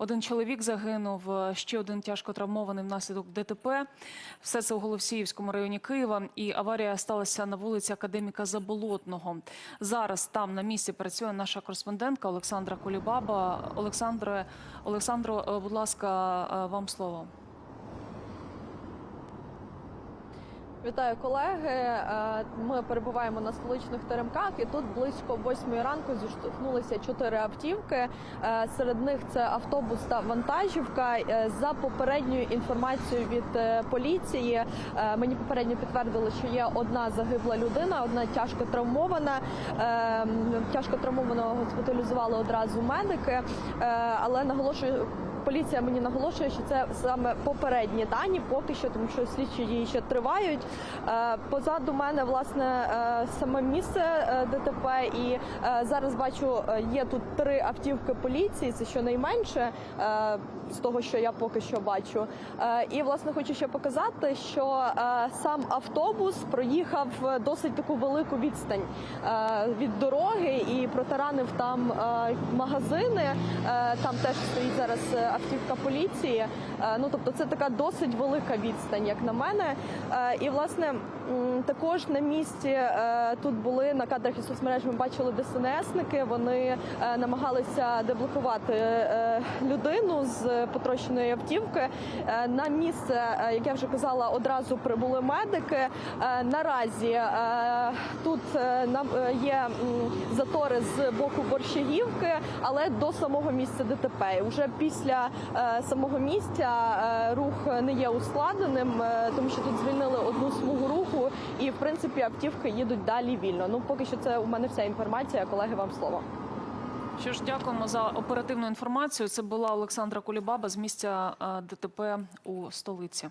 Один чоловік загинув, ще один тяжко травмований внаслідок ДТП. Все це у Голосіївському районі Києва. І аварія сталася на вулиці Академіка Заболотного. Зараз там на місці працює наша кореспондентка Олександра Колібаба. Олександре, Олександро, е, будь ласка, е, вам слово. Вітаю колеги. Е, Ми перебуваємо на столичних теремках, і тут близько восьмої ранку зіштовхнулися чотири автівки. Е, Серед них це автобус та вантажівка. Е, За попередньою інформацією від поліції, мені попередньо підтвердили, що є одна загибла людина, одна тяжко травмована. Тяжко травмованого госпіталізували одразу медики, але наголошую. Поліція мені наголошує, що це саме попередні дані, поки що, тому що слідчі дії ще тривають. Е, Позаду мене власне е, саме місце е, ДТП, і зараз бачу, є тут три автівки поліції. Це щонайменше з того, що я поки що бачу. І власне хочу ще показати, що сам автобус проїхав досить таку велику відстань від дороги і протаранив там магазини. Там теж стоїть зараз автівка поліції. Е, Ну тобто, це така досить велика відстань, як на мене. Е, І власне також на місці е, тут були на кадрах і соцмереж. Ми бачили ДСНСники. Вони намагалися деблокувати людину з потрощеної автівки. На місце, як я вже казала, одразу прибули медики. Наразі тут є затори з боку борщагівки, але до самого місця ДТП. І Вже після е, самого місця е, рух не є ускладненим, е, тому що тут звільнили одну смугу руху, і в принципі автівки їдуть далі вільно. Ну поки що це у мене вся інформація. Колеги, вам слово. Що ж, дякуємо за оперативну інформацію. Це була Олександра Кулібаба з місця ДТП у столиці.